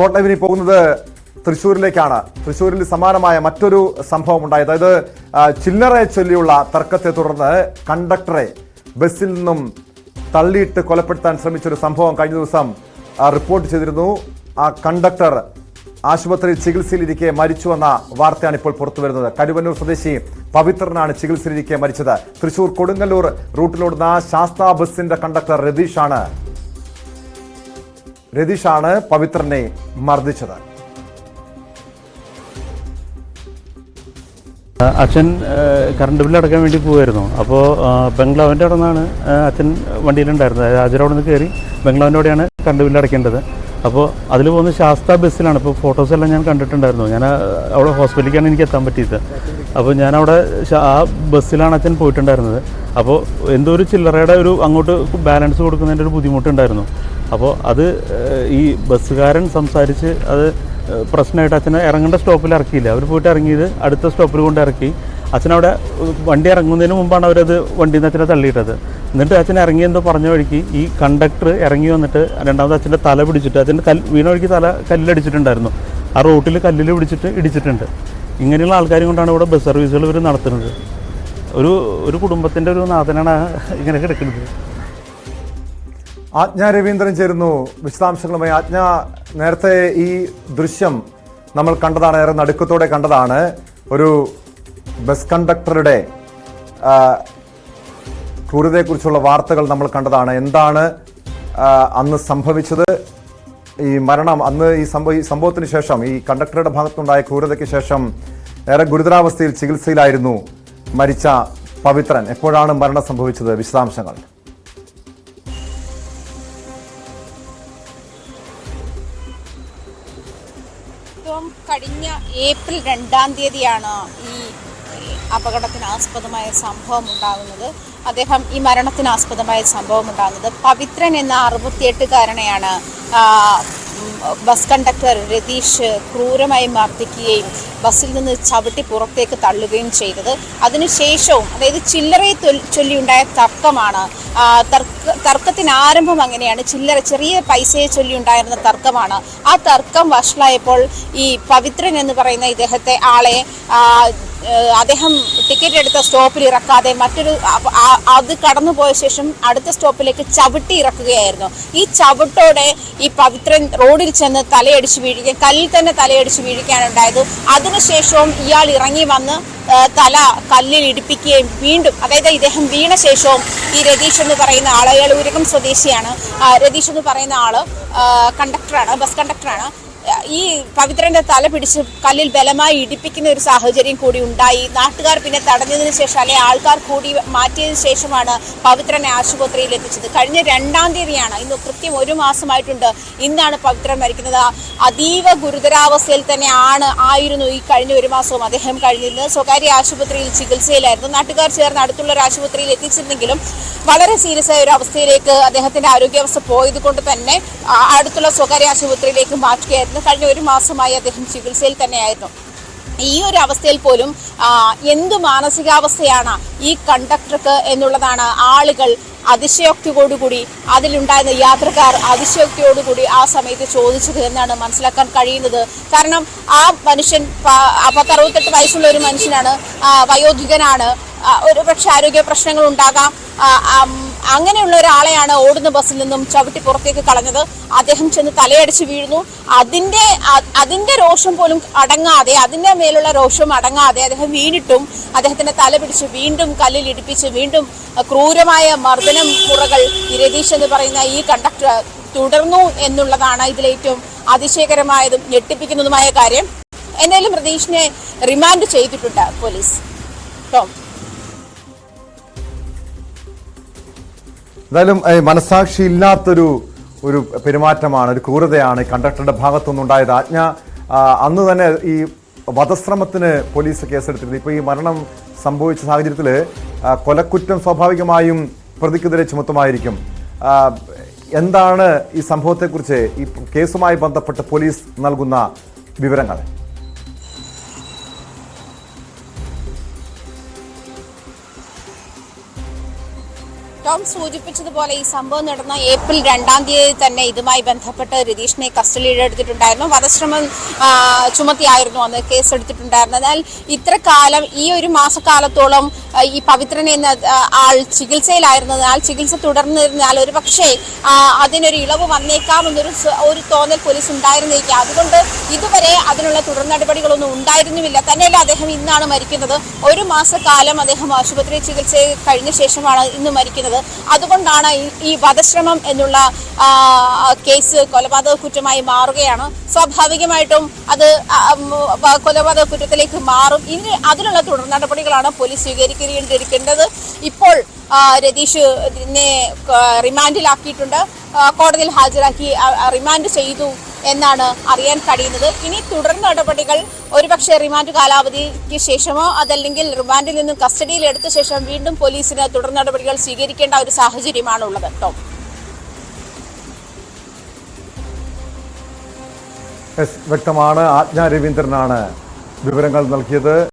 Spot ലൈവിനി പോകുന്നത് തൃശ്ശൂരിലേക്കാണ്. തൃശ്ശൂരിൽ സമാനമായ മറ്റൊരു സംഭവം ഉണ്ടായി അതായത് ചില്ലറയെ ചൊല്ലിയുള്ള തർക്കത്തെ തുടർന്ന് കണ്ടക്ടറെ ബസ്സിൽ നിന്നും തള്ളിയിട്ട് കൊലപ്പെടുത്താൻ ശ്രമിച്ചൊരു സംഭവം കഴിഞ്ഞ ദിവസം റിപ്പോർട്ട് ചെയ്തിരുന്നു. ആ കണ്ടക്ടർ ആശുപത്രിയിൽ ചികിത്സയിലിരിക്കെ മരിച്ചുവെന്ന വാർത്തയാണ് ഇപ്പോൾ പുറത്തു വരുന്നത്. കരുവന്നൂർ സ്വദേശി പവിത്രനാണ് ചികിത്സയിലിരിക്കെ മരിച്ചത്. തൃശൂർ കൊടുങ്ങല്ലൂർ റൂട്ടിലോടുന്ന ശാസ്ത്ര ബസിന്റെ കണ്ടക്ടർ രതീഷാണ് രതീഷാണ് പവിത്രനെ മർദ്ദിച്ചത്. അച്ഛൻ കറണ്ട് ബില്ല് അടക്കാൻ വേണ്ടി പോകുമായിരുന്നു അപ്പോൾ ബംഗ്ലാവിന്റെ അവിടെ നിന്നാണ് അച്ഛൻ വണ്ടിയിലുണ്ടായിരുന്നത്. അതായത് ആചാരം നിന്ന് കയറി ബംഗ്ലാവിന്റെ അവിടെയാണ് കറണ്ട് ബില്ല് അടയ്ക്കേണ്ടത്. അപ്പോൾ അതിൽ പോകുന്ന ശാസ്ത ബസ്സിലാണ്. ഇപ്പോൾ ഫോട്ടോസ് എല്ലാം ഞാൻ കണ്ടിട്ടുണ്ടായിരുന്നു. ഞാൻ അവിടെ ഹോസ്പിറ്റലിലേക്കാണ് എനിക്ക് എത്താൻ പറ്റിയത്. അപ്പോൾ ഞാൻ അവിടെ ആ ബസ്സിലാണ് അച്ഛൻ പോയിട്ടുണ്ടായിരുന്നത്. അപ്പോൾ എന്തോ ഒരു ചില്ലറയുടെ ഒരു അങ്ങോട്ട് ബാലൻസ് കൊടുക്കുന്നതിന്റെ ഒരു ബുദ്ധിമുട്ടുണ്ടായിരുന്നു. അപ്പോൾ അത് ഈ ബസ്സുകാരൻ സംസാരിച്ച് അത് പ്രശ്നമായിട്ട് അച്ഛനെ ഇറങ്ങേണ്ട സ്റ്റോപ്പിൽ ഇറക്കിയില്ല. അവർ പോയിട്ട് ഇറങ്ങിയത് അടുത്ത സ്റ്റോപ്പിൽ കൊണ്ട് ഇറക്കി. അച്ഛനവിടെ വണ്ടി ഇറങ്ങുന്നതിന് മുമ്പാണ് അവരത് വണ്ടിയിൽ നിന്ന് അച്ഛനെ തള്ളിയിട്ടത്. എന്നിട്ട് അച്ഛൻ ഇറങ്ങിയെന്തോ പറഞ്ഞ വഴിക്ക് ഈ കണ്ടക്ടർ ഇറങ്ങി വന്നിട്ട് രണ്ടാമത് അച്ഛന്റെ തല പിടിച്ചിട്ട് അച്ഛന്റെ കൽ വീണ വഴിക്ക് തല കല്ലടിച്ചിട്ടുണ്ടായിരുന്നു. ആ റോട്ടിൽ കല്ലിൽ പിടിച്ചിട്ട് ഇടിച്ചിട്ടുണ്ട്. ഇങ്ങനെയുള്ള ആൾക്കാരും കൊണ്ടാണ് ഇവിടെ ബസ് സർവീസുകൾ ഇവർ നടത്തുന്നത്. ഒരു ഒരു കുടുംബത്തിന്റെ ഒരു നാഥനാണ് ഇങ്ങനെ കിടക്കുന്നത്. ആജ്ഞ രവീന്ദ്രൻ ചേരുന്നു. വിശദാംശങ്ങളുമായി ആജ്ഞ. നേരത്തെ ഈ ദൃശ്യം നമ്മൾ കണ്ടതാണ് ഏറെ നടുക്കത്തോടെ കണ്ടതാണ്. ഒരു ബസ് കണ്ടക്ടറുടെ ക്രൂരതയെക്കുറിച്ചുള്ള വാർത്തകൾ നമ്മൾ കണ്ടതാണ്. എന്താണ് അന്ന് സംഭവിച്ചത്? ഈ മരണം അന്ന് ഈ സംഭവ ഈ സംഭവത്തിന് ശേഷം ഈ കണ്ടക്ടറുടെ ഭാഗത്തുണ്ടായ ക്രൂരതയ്ക്ക് ശേഷം ഏറെ ഗുരുതരാവസ്ഥയിൽ ചികിത്സയിലായിരുന്നു മരിച്ച പവിത്രൻ. എപ്പോഴാണ് മരണം സംഭവിച്ചത്? വിശദാംശങ്ങൾ. കഴിഞ്ഞ ഏപ്രിൽ രണ്ടാം തീയതിയാണ് ഈ അപകടത്തിന് ആസ്പദമായ സംഭവം ഉണ്ടാകുന്നത്. അദ്ദേഹം ഈ മരണത്തിന് ആസ്പദമായ സംഭവം ഉണ്ടാകുന്നത്. പവിത്രൻ എന്ന അറുപത്തിയെട്ടുകാരനെയാണ് ബസ് കണ്ടക്ടർ രതീഷ് ക്രൂരമായി മർദ്ദിക്കുകയും ബസ്സിൽ നിന്ന് ചവിട്ടി പുറത്തേക്ക് തള്ളുകയും ചെയ്തത്. അതിനുശേഷവും അതായത് ചില്ലറയെ ചൊല്ലിയുണ്ടായ തർക്കമാണ്. തർക്ക തർക്കത്തിന് ആരംഭം അങ്ങനെയാണ്. ചില്ലറ ചെറിയ പൈസയെ ചൊല്ലിയുണ്ടായിരുന്ന തർക്കമാണ്. ആ തർക്കം വഷളായപ്പോൾ ഈ പവിത്രൻ എന്ന് പറയുന്ന ഇദ്ദേഹത്തെ ആളെ അദ്ദേഹം ടിക്കറ്റ് എടുത്ത സ്റ്റോപ്പിൽ ഇറക്കാതെ മറ്റൊരു അത് കടന്നു പോയ ശേഷം അടുത്ത സ്റ്റോപ്പിലേക്ക് ചവിട്ടി ഇറക്കുകയായിരുന്നു. ഈ ചവിട്ടോടെ ഈ പവിത്രൻ റോഡിൽ ചെന്ന് തലയടിച്ച് വീഴുകയും കല്ലിൽ തന്നെ തലയടിച്ച് വീഴുകയാണ് ഉണ്ടായത്. അതിനുശേഷവും ഇയാൾ ഇറങ്ങി വന്ന് തല കല്ലിൽ ഇടിപ്പിക്കുകയും വീണ്ടും അതായത് ഇദ്ദേഹം വീണ ശേഷവും ഈ രതീഷ് എന്ന് പറയുന്ന ആൾ അയാൾ സ്വദേശിയാണ്. രതീഷ് എന്ന് പറയുന്ന ആൾ കണ്ടക്ടറാണ് ബസ് കണ്ടക്ടറാണ് ഈ പവിത്രന്റെ തല പിടിച്ച് കല്ലിൽ ബലമായി ഇടിപ്പിക്കുന്ന ഒരു സാഹചര്യം കൂടി ഉണ്ടായി. നാട്ടുകാർ പിന്നെ തടഞ്ഞതിനു ശേഷം അല്ലെ ആൾക്കാർ കൂടി മാറ്റിയതിനു ശേഷമാണ് പവിത്രനെ ആശുപത്രിയിൽ എത്തിച്ചത്. കഴിഞ്ഞ രണ്ടാം തീയതിയാണ് ഇന്ന് കൃത്യം ഒരു മാസമായിട്ടുണ്ട് ഇന്നാണ് പവിത്രൻ മരിക്കുന്നത്. അതീവ ഗുരുതരാവസ്ഥയിൽ ആണ് ആയിരുന്നു ഈ കഴിഞ്ഞ ഒരു മാസവും അദ്ദേഹം കഴിഞ്ഞിരുന്നത്. സ്വകാര്യ ആശുപത്രിയിൽ ചികിത്സയിലായിരുന്നു. നാട്ടുകാർ ചേർന്ന് അടുത്തുള്ള ഒരു ആശുപത്രിയിൽ എത്തിച്ചിരുന്നെങ്കിലും വളരെ സീരിയസ് ആയ ഒരു അവസ്ഥയിലേക്ക് അദ്ദേഹത്തിന്റെ ആരോഗ്യാവസ്ഥ പോയത് കൊണ്ട് തന്നെ അടുത്തുള്ള സ്വകാര്യ ആശുപത്രിയിലേക്ക് മാറ്റുകയായിരുന്നു. കഴിഞ്ഞ ഒരു മാസമായി അദ്ദേഹം ചികിത്സയിൽ തന്നെയായിരുന്നു. ഈ ഒരു അവസ്ഥയിൽ പോലും എന്ത് മാനസികാവസ്ഥയാണ് ഈ കണ്ടക്ടർക്ക് എന്നുള്ളതാണ് ആളുകൾ അതിശയോക്തിയോടുകൂടി അതിലുണ്ടായിരുന്ന യാത്രക്കാർ അതിശയോക്തിയോടുകൂടി ആ സമയത്ത് ചോദിച്ചത് എന്നാണ് മനസ്സിലാക്കാൻ കഴിയുന്നത്. കാരണം ആ മനുഷ്യൻ പത്തറുപത്തെട്ട് വയസ്സുള്ള ഒരു മനുഷ്യനാണ് വയോധികനാണ്. ഒരു പക്ഷെ ആരോഗ്യ പ്രശ്നങ്ങൾ ഉണ്ടാകാം. അങ്ങനെയുള്ള ഒരാളെയാണ് ഓടുന്ന ബസ്സിൽ നിന്നും ചവിട്ടി പുറത്തേക്ക് കളഞ്ഞത്. അദ്ദേഹം ചെന്ന് തലയടിച്ച് വീഴുന്നു. അതിന്റെ അതിന്റെ രോഷം പോലും അടങ്ങാതെ അതിന്റെ മേലുള്ള രോഷം അടങ്ങാതെ അദ്ദേഹം വീണിട്ടും അദ്ദേഹത്തിന്റെ തല പിടിച്ച് വീണ്ടും കല്ലിൽ ഇടിപ്പിച്ച് വീണ്ടും ക്രൂരമായ മർദ്ദനം മുറകൾ രതീഷ് എന്ന് പറയുന്ന ഈ കണ്ടക്ടർ തുടർന്നു എന്നുള്ളതാണ് ഇതിലേറ്റവും അതിശയകരമായതും ഞെട്ടിപ്പിക്കുന്നതുമായ കാര്യം. എന്തായാലും രതീഷിനെ റിമാൻഡ് ചെയ്തിട്ടുണ്ട് പോലീസ്. ടോം. എന്തായാലും മനസാക്ഷി ഇല്ലാത്തൊരു ഒരു പെരുമാറ്റമാണ് ഒരു ക്രൂരതയാണ് കണ്ടക്ടറുടെ ഭാഗത്തുനിന്നുണ്ടായത്. ആജ്ഞ അന്ന് തന്നെ ഈ വധശ്രമത്തിന് പോലീസ് കേസെടുത്തിരുന്നു. ഇപ്പോൾ ഈ മരണം സംഭവിച്ച സാഹചര്യത്തിൽ കൊലക്കുറ്റം സ്വാഭാവികമായും പ്രതിക്കെതിരെ ചുമത്തുമായിരിക്കും. എന്താണ് ഈ സംഭവത്തെക്കുറിച്ച് ഈ കേസുമായി ബന്ധപ്പെട്ട് പോലീസ് നൽകുന്ന വിവരങ്ങൾ? ടോം സൂചിപ്പിച്ചതുപോലെ ഈ സംഭവം നടന്ന ഏപ്രിൽ രണ്ടാം തീയതി തന്നെ ഇതുമായി ബന്ധപ്പെട്ട് രതീഷിനെ കസ്റ്റഡിയിൽ എടുത്തിട്ടുണ്ടായിരുന്നു. വധശ്രമം ചുമത്തിയായിരുന്നു അന്ന് കേസ് എടുത്തിട്ടുണ്ടായിരുന്നത് എന്നാൽ ഇത്ര കാലം ഈ ഒരു മാസക്കാലത്തോളം ഈ പവിത്രൻ എന്ന ആൾ ചികിത്സയിലായിരുന്നതിനാൽ ചികിത്സ തുടർന്നിരുന്നാൽ ഒരു പക്ഷേ അതിനൊരു ഇളവ് വന്നേക്കാമെന്നൊരു ഒരു തോന്നൽ പോലീസ് ഉണ്ടായിരുന്നേക്കാം അതുകൊണ്ട് ഇതുവരെ അതിനുള്ള തുടർ നടപടികളൊന്നും ഉണ്ടായിരുന്നുമില്ല. തന്നെയല്ല അദ്ദേഹം ഇന്നാണ് മരിക്കുന്നത്. ഒരു മാസക്കാലം അദ്ദേഹം ആശുപത്രി ചികിത്സ കഴിഞ്ഞ ശേഷമാണ് ഇന്ന് മരിക്കുന്നത്. അതുകൊണ്ടാണ് ഈ- വധശ്രമം എന്നുള്ള കേസ് കൊലപാതക കുറ്റമായി മാറുകയാണ്. സ്വാഭാവികമായിട്ടും അത് കൊലപാതക കുറ്റത്തിലേക്ക് മാറും. ഇനി അതിനുള്ള തുടർ നടപടികളാണ് പോലീസ് സ്വീകരിക്കേണ്ടിയിരിക്കേണ്ടത്. ഇപ്പോൾ രതീഷ് റിമാൻഡിലാക്കിയിട്ടുണ്ട്. കോടതിയിൽ ഹാജരാക്കി റിമാൻഡ് ചെയ്തു. എന്നാണ് അറിയാൻ കഴിയുന്നത്. ഇനി തുടർ നടപടികൾ ഒരുപക്ഷെ റിമാൻഡ് കാലാവധിക്ക് ശേഷമോ അതല്ലെങ്കിൽ റിമാൻഡിൽ നിന്നും കസ്റ്റഡിയിൽ എടുത്ത ശേഷം വീണ്ടും പോലീസിന് തുടർ നടപടികൾ സ്വീകരിക്കേണ്ട ഒരു സാഹചര്യമാണ് ഉള്ളത് ടോം വ്യക്തമാണ്. ആജ്ഞ രവീന്ദ്രനാണ് വിവരങ്ങൾ നൽകിയത്.